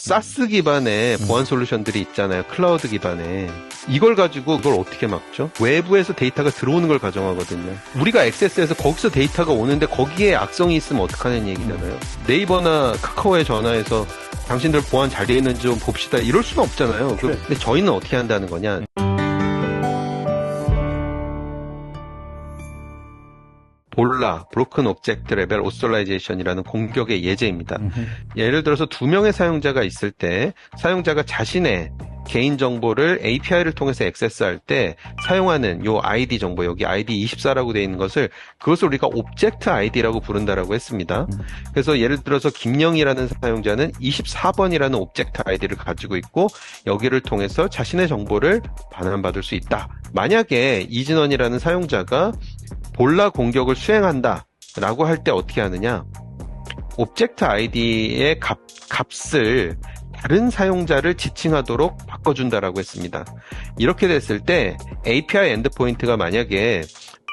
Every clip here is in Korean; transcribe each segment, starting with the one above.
사스 기반의 음. 보안 솔루션들이 있잖아요. 클라우드 기반의. 이걸 가지고 그걸 어떻게 막죠? 외부에서 데이터가 들어오는 걸 가정하거든요. 우리가 액세스해서 거기서 데이터가 오는데 거기에 악성이 있으면 어떡하는 얘기잖아요. 네이버나 카카오에 전화해서 당신들 보안 잘돼 있는지 좀 봅시다. 이럴 수는 없잖아요. 그- 그래. 근데 저희는 어떻게 한다는 거냐? 볼라, 브로큰 오브젝트 레벨 오솔라이제이션이라는 공격의 예제입니다. 음흠. 예를 들어서 두 명의 사용자가 있을 때 사용자가 자신의 개인 정보를 API를 통해서 액세스할 때 사용하는 요 아이디 정보 여기 아이디 24라고 되어 있는 것을 그것을 우리가 오브젝트 아이디라고 부른다라고 했습니다. 음. 그래서 예를 들어서 김영이라는 사용자는 24번이라는 오브젝트 아이디를 가지고 있고 여기를 통해서 자신의 정보를 반환받을 수 있다. 만약에 이진원이라는 사용자가 볼라 공격을 수행한다. 라고 할 때 어떻게 하느냐? 오브젝트 아이디의 값, 값을 다른 사용자를 지칭하도록 바꿔준다라고 했습니다. 이렇게 됐을 때 API 엔드포인트가 만약에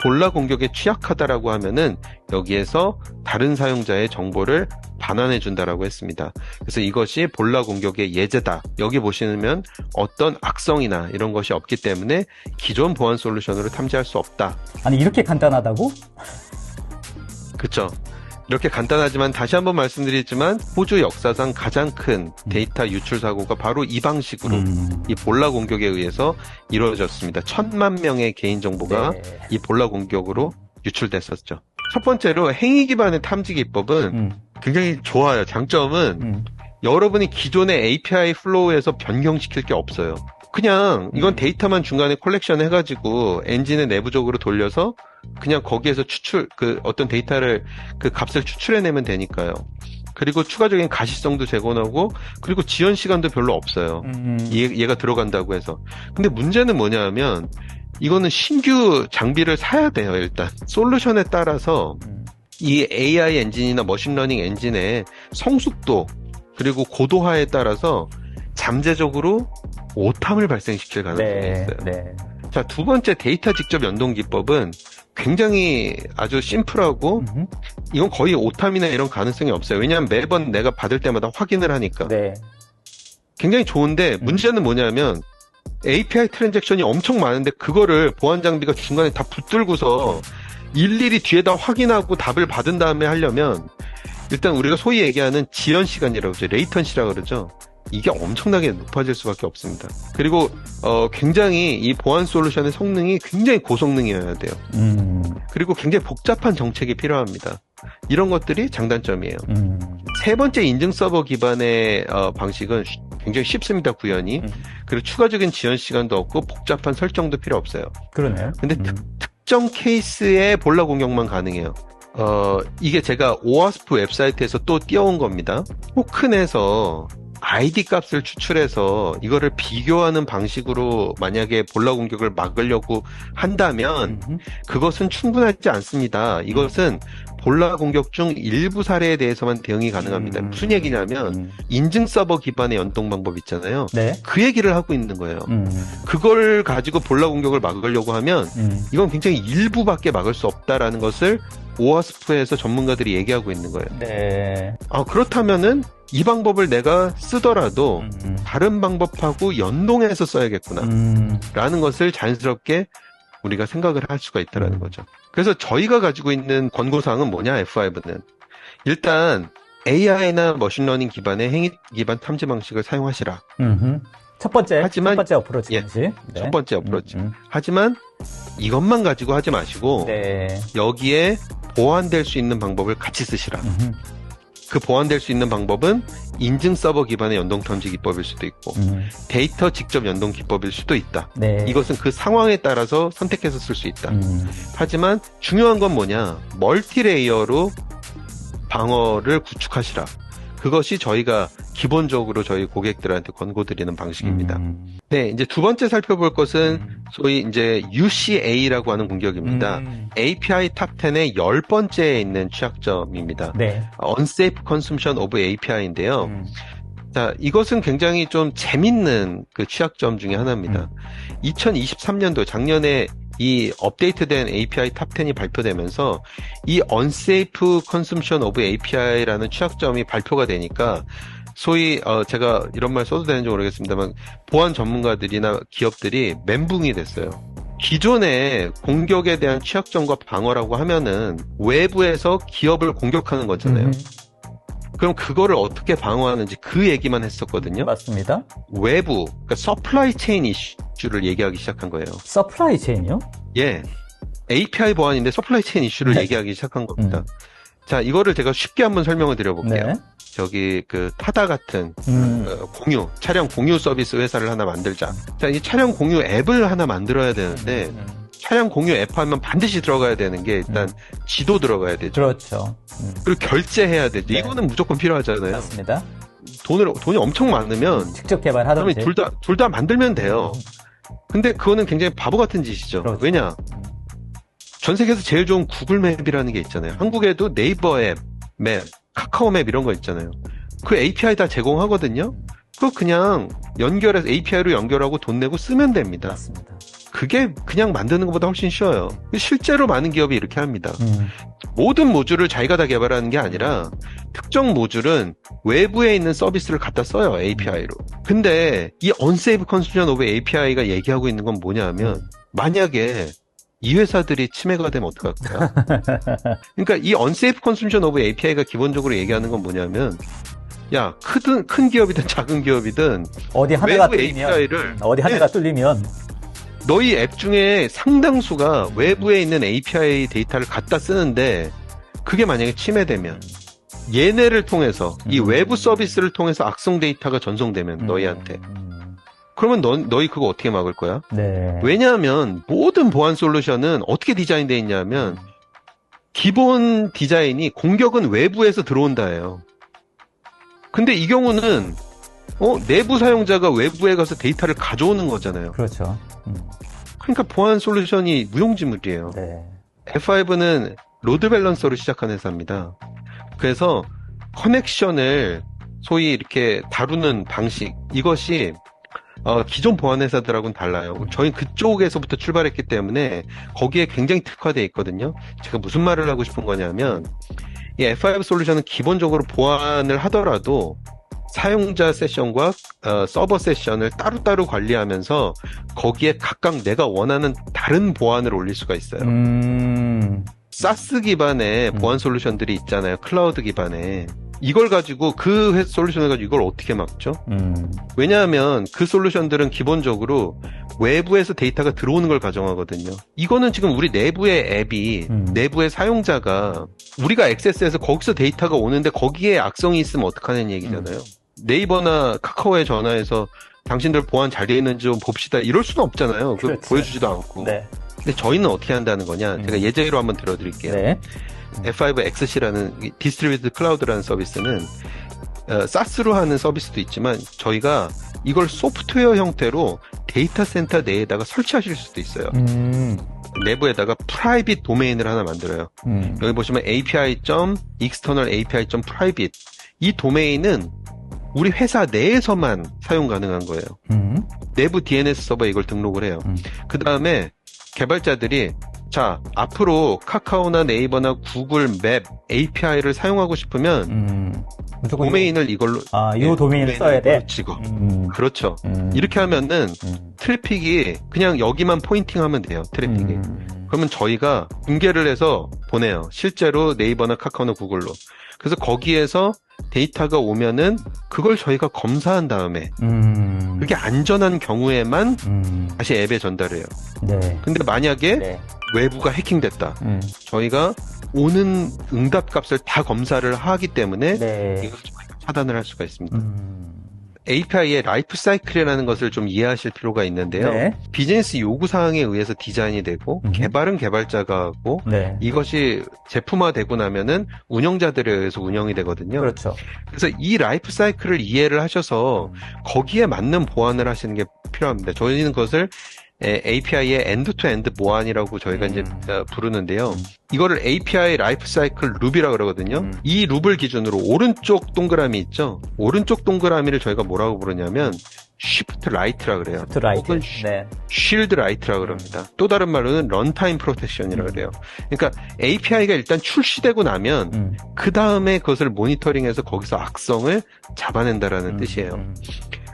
볼라 공격에 취약하다라고 하면은 여기에서 다른 사용자의 정보를 반환해 준다라고 했습니다. 그래서 이것이 볼라 공격의 예제다. 여기 보시면 어떤 악성이나 이런 것이 없기 때문에 기존 보안 솔루션으로 탐지할 수 없다. 아니 이렇게 간단하다고? 그쵸. 이렇게 간단하지만 다시 한번 말씀드리지만 호주 역사상 가장 큰 데이터 유출 사고가 바로 이 방식으로 음. 이 볼라 공격에 의해서 이루어졌습니다. 천만 명의 개인 정보가 네. 이 볼라 공격으로 유출됐었죠. 첫 번째로 행위 기반의 탐지 기법은 음. 굉장히 좋아요. 장점은 음. 여러분이 기존의 API 플로우에서 변경시킬 게 없어요. 그냥 이건 음. 데이터만 중간에 콜렉션 해가지고 엔진을 내부적으로 돌려서 그냥 거기에서 추출 그 어떤 데이터를 그 값을 추출해내면 되니까요. 그리고 추가적인 가시성도 제공하고 그리고 지연 시간도 별로 없어요. 음. 얘, 얘가 들어간다고 해서. 근데 문제는 뭐냐면 이거는 신규 장비를 사야 돼요, 일단. 솔루션에 따라서 음. 이 AI 엔진이나 머신러닝 엔진의 성숙도 그리고 고도화에 따라서 잠재적으로 오탐을 발생시킬 가능성이 네. 있어요. 네. 자, 두 번째 데이터 직접 연동 기법은 굉장히 아주 심플하고 음흠. 이건 거의 오탐이나 이런 가능성이 없어요. 왜냐하면 매번 내가 받을 때마다 확인을 하니까. 네. 굉장히 좋은데 문제는 뭐냐면 API 트랜잭션이 엄청 많은데 그거를 보안 장비가 중간에 다 붙들고서 일일이 뒤에다 확인하고 답을 받은 다음에 하려면 일단 우리가 소위 얘기하는 지연 시간이라고 그러죠. 레이턴시라고 그러죠. 이게 엄청나게 높아질 수밖에 없습니다. 그리고 어, 굉장히 이 보안 솔루션의 성능이 굉장히 고성능이어야 돼요. 음. 그리고 굉장히 복잡한 정책이 필요합니다. 이런 것들이 장단점이에요. 음. 세 번째 인증 서버 기반의 어, 방식은 쉬- 굉장히 쉽습니다, 구현이. 음. 그리고 추가적인 지연 시간도 없고 복잡한 설정도 필요 없어요. 그러네요. 근데 음. 특, 특정 케이스에 볼라 공격만 가능해요. 어, 이게 제가 오아스프 웹사이트에서 또 띄워온 겁니다. 토큰에서 아이디 값을 추출해서 이거를 비교하는 방식으로 만약에 볼라 공격을 막으려고 한다면. 그것은 충분하지 않습니다. 이것은 볼라 공격 중 일부 사례에 대해서만 대응이 가능합니다. 음. 무슨 얘기냐면 음. 인증 서버 기반의 연동 방법 있잖아요. 네. 그 얘기를 하고 있는 거예요. 음. 그걸 가지고 볼라 공격을 막으려고 하면 음. 이건 굉장히 일부밖에 막을 수 없다라는 것을 오아스프에서 전문가들이 얘기하고 있는 거예요. 네. 아, 그렇다면은 이 방법을 내가 쓰더라도 음. 다른 방법하고 연동해서 써야겠구나. 음. 라는 것을 자연스럽게 우리가 생각을 할 수가 있다라는 음. 거죠. 그래서 저희가 가지고 있는 권고사항은 뭐냐, F5는. 일단 AI나 머신러닝 기반의 행위 기반 탐지 방식을 사용하시라. 음흠. 첫 번째, 하지만- 첫 번째 어프로치 예, 방식. 네. 첫 번째 어프로치. 음, 하지만 이것만 가지고 하지 마시고 음. 네. 여기에 보완될 수 있는 방법을 같이 쓰시라. 음흠. 그 보완될 수 있는 방법은 인증 서버 기반의 연동 탐지 기법일 수도 있고 음. 데이터 직접 연동 기법일 수도 있다. 네. 이것은 그 상황에 따라서 선택해서 쓸 수 있다. 음. 하지만 중요한 건 뭐냐? 멀티 레이어로 방어를 구축하시라. 그것이 저희가 기본적으로 저희 고객들한테 권고드리는 방식입니다. 음. 네, 이제 두 번째 살펴볼 것은 음. 소위 이제 UCA라고 하는 공격입니다. 음. API 탑 10의 열 번째에 있는 취약점입니다. 네. Unsafe Consumption of API인데요. 음. 자, 이것은 굉장히 좀 재밌는 그 취약점 중에 하나입니다. 음. 2023년도 작년에 이 업데이트된 API 탑 10이 발표되면서 이 Unsafe Consumption of API라는 취약점이 발표가 되니까 소위 어, 제가 이런 말 써도 되는지 모르겠습니다만 보안 전문가들이나 기업들이 멘붕이 됐어요. 기존의 공격에 대한 취약점과 방어라고 하면은 외부에서 기업을 공격하는 거잖아요. 음, 그럼 그거를 어떻게 방어하는지 그 얘기만 했었거든요. 맞습니다. 외부, 그러니까 서플라이 체인 이슈를 얘기하기 시작한 거예요. 서플라이 체인이요? 예. API 보안인데 서플라이 체인 이슈를 네. 얘기하기 시작한 겁니다. 음. 자, 이거를 제가 쉽게 한번 설명을 드려볼게요. 네. 저기 그 타다 같은 음, 어, 공유, 차량 공유 서비스 회사를 하나 만들자. 자, 이 차량 공유 앱을 하나 만들어야 되는데 음, 차량 공유 앱 하면 반드시 들어가야 되는 게 일단 지도 들어가야 되죠. 그렇죠. 음, 그리고 결제해야 되죠. 네. 이거는 무조건 필요하잖아요. 맞습니다. 돈을 돈이 엄청 많으면 직접 그러면 개발하던지. 둘다 둘 다 만들면 돼요. 근데 그거는 굉장히 바보 같은 짓이죠. 그렇죠. 왜냐? 전 세계에서 제일 좋은 구글 맵이라는 게 있잖아요. 한국에도 네이버 앱, 맵, 카카오 맵 이런 거 있잖아요. 그 API 다 제공하거든요. 그거 그냥 연결해서 API로 연결하고 돈 내고 쓰면 됩니다. 맞습니다. 그게 그냥 만드는 것보다 훨씬 쉬워요. 실제로 많은 기업이 이렇게 합니다. 음, 모든 모듈을 자기가 다 개발하는 게 아니라 특정 모듈은 외부에 있는 서비스를 갖다 써요, API로. 근데 이 unsafe consumption of API가 얘기하고 있는 건 뭐냐면 만약에 이 회사들이 침해가 되면 어떡할까요? 그러니까 이 unsafe consumption of API가 기본적으로 얘기하는 건 뭐냐면 야, 크든 큰 기업이든 작은 기업이든 어디 하나가 뚫리면, API를 어디 하나가 뚫리면, 너희 앱 중에 상당수가 외부에 있는 API 데이터를 갖다 쓰는데 그게 만약에 침해되면 얘네를 통해서 이 음. 외부 서비스를 통해서 악성 데이터가 전송되면 음, 너희한테 음, 그러면 너, 너희 그거 어떻게 막을 거야? 네. 왜냐하면 모든 보안 솔루션은 어떻게 디자인되어 있냐면 기본 디자인이 공격은 외부에서 들어온다예요. 근데 이 경우는 어, 내부 사용자가 외부에 가서 데이터를 가져오는 거잖아요. 그렇죠. 음, 그러니까 보안 솔루션이 무용지물이에요. 네. F5는 로드 밸런서로 시작한 회사입니다. 그래서 커넥션을 소위 이렇게 다루는 방식 이것이 어, 기존 보안 회사들하고는 달라요. 저희 그쪽에서부터 출발했기 때문에 거기에 굉장히 특화되어 있거든요. 제가 무슨 말을 하고 싶은 거냐면 이 F5 솔루션은 기본적으로 보안을 하더라도 사용자 세션과 어, 서버 세션을 따로따로 관리하면서 거기에 각각 내가 원하는 다른 보안을 올릴 수가 있어요. 음, 사스 기반의 음. 보안 솔루션들이 있잖아요. 클라우드 기반의. 이걸 가지고 그 회- 솔루션을 가지고 이걸 어떻게 막죠? 음, 왜냐하면 그 솔루션들은 기본적으로 외부에서 데이터가 들어오는 걸 가정하거든요. 이거는 지금 우리 내부의 앱이 음. 내부의 사용자가 우리가 액세스해서 거기서 데이터가 오는데 거기에 악성이 있으면 어떡하는 얘기잖아요. 네이버나 카카오에 전화해서 당신들 보안 잘돼 있는지 좀 봅시다. 이럴 수는 없잖아요. 그렇죠. 보여주지도 않고. 네. 근데 저희는 어떻게 한다는 거냐? 음. 제가 예제로 한번 들어드릴게요. 네. F5XC라는 디스트리뷰트 클라우드라는 서비스는 어, 사스로 하는 서비스도 있지만 저희가 이걸 소프트웨어 형태로 데이터 센터 내에다가 설치하실 수도 있어요. 음, 내부에다가 프라이빗 도메인을 하나 만들어요. 음, 여기 보시면 api.external api.private 이 도메인은 우리 회사 내에서만 사용 가능한 거예요. 음, 내부 DNS 서버에 이걸 등록을 해요. 음. 그 다음에 개발자들이 자 앞으로 카카오나 네이버나 구글 맵 API를 사용하고 싶으면 음. 도메인을 이걸로 아, 이 네, 도메인을 써야 돼. 찍어. 음, 그렇죠. 음, 이렇게 하면은 음, 트래픽이 그냥 여기만 포인팅하면 돼요. 트래픽이. 음, 그러면 저희가 분개를 해서 보내요. 실제로 네이버나 카카오나 구글로. 그래서 거기에서 데이터가 오면은 그걸 저희가 검사한 다음에 음, 그게 안전한 경우에만 음, 다시 앱에 전달해요. 네. 근데 만약에 네. 외부가 해킹됐다. 음, 저희가 오는 응답 값을 다 검사를 하기 때문에 네. 이걸 차단을 할 수가 있습니다. 음, API의 라이프 사이클이라는 것을 좀 이해하실 필요가 있는데요. 네. 비즈니스 요구 사항에 의해서 디자인이 되고 음. 개발은 개발자가 하고 네. 이것이 제품화되고 나면은 운영자들에 의해서 운영이 되거든요. 그렇죠. 그래서 이 라이프 사이클을 이해를 하셔서 음. 거기에 맞는 보안을 하시는 게 필요합니다. 저희는 그것을 API의 엔드-투-엔드 보안이라고 저희가 음. 이제 어, 부르는데요. 음. 이라고 API 라이프 사이클 룹이라고 그러거든요. 음. 이 룹을 기준으로 오른쪽 동그라미 있죠? 오른쪽 동그라미를 저희가 뭐라고 부르냐면 Shift Right라 그래요. 드라이트. 혹은 네. Shield Right라 그럽니다. 또 다른 말로는 Runtime Protection이라 음. 그래요. 그러니까 API가 일단 출시되고 나면 음. 그 다음에 그것을 모니터링해서 거기서 악성을 잡아낸다라는 음, 뜻이에요.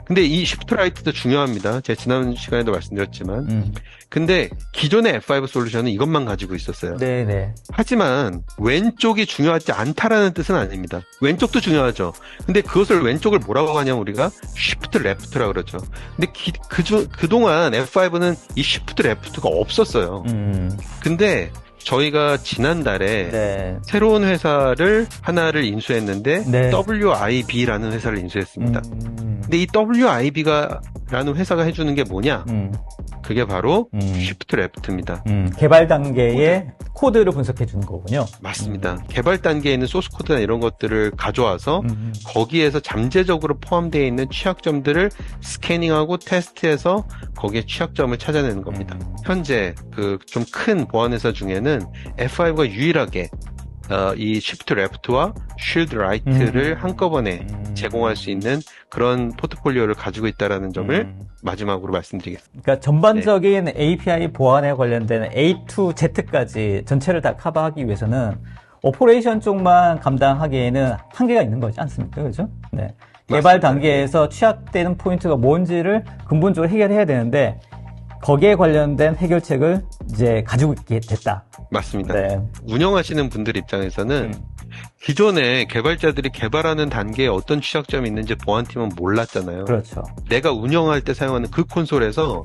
음, 근데 이 Shift Right도 중요합니다. 제가 지난 시간에도 말씀드렸지만. 음. 근데 기존의 F5 솔루션은 이것만 가지고 있었어요. 네, 네. 하지만 왼쪽이 중요하지 않다라는 뜻은 아닙니다. 왼쪽도 중요하죠. 근데 그것을 왼쪽을 뭐라고 하냐면 우리가 Shift Left라 그러죠. 근데 기- 그중 그동안 F5는 이 Shift Left가 없었어요. 음. 근데 저희가 지난달에 네. 새로운 회사를 하나를 인수했는데 네. WIB라는 회사를 인수했습니다. 음. 근데 이 WIB가 라는 회사가 해주는 게 뭐냐? 음. 그게 바로 음. Shift Left입니다. 음. 개발 단계의 코드. 를 분석해 주는 거군요. 맞습니다. 개발 단계에 있는 소스 코드나 이런 것들을 가져와서 음. 거기에서 잠재적으로 포함되어 있는 취약점들을 스캐닝하고 테스트해서 거기에 취약점을 찾아내는 겁니다. 음. 현재 그 좀 큰 보안 회사 중에는 F5가 유일하게 어, 이 Shift Left와 Shield Right를 음. 한꺼번에 음. 제공할 수 있는 그런 포트폴리오를 가지고 있다라는 점을 음. 마지막으로 말씀드리겠습니다. 그러니까 전반적인 API 보안에 관련된 A to Z까지 전체를 다 커버하기 위해서는 오퍼레이션 쪽만 감당하기에는 한계가 있는 거지 않습니까? 그죠? 네. 개발 맞습니다. 단계에서 취약되는 포인트가 뭔지를 근본적으로 해결해야 되는데 거기에 관련된 해결책을 이제 가지고 있게 됐다. 맞습니다. 네. 운영하시는 분들 입장에서는 기존에 개발자들이 개발하는 단계에 어떤 취약점이 있는지 보안팀은 몰랐잖아요. 그렇죠. 내가 운영할 때 사용하는 그 콘솔에서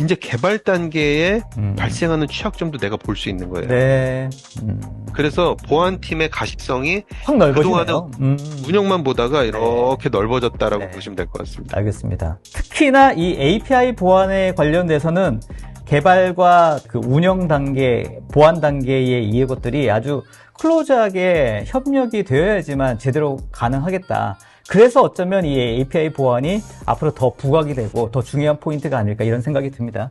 이제 개발 단계에 음. 발생하는 취약점도 내가 볼 수 있는 거예요. 네. 음. 그래서 보안팀의 가식성이 확 넓어지네요. 그동안은 음. 운영만 보다가 이렇게 넓어졌다라고 네. 보시면 될 것 같습니다. 알겠습니다. 특히나 이 API 보안에 관련돼서는 개발과 그 운영 단계, 보안 단계의 이 것들이 아주 클로즈하게 협력이 되어야지만 제대로 가능하겠다. 그래서 어쩌면 이 API 보안이 앞으로 더 부각이 되고 더 중요한 포인트가 아닐까 이런 생각이 듭니다.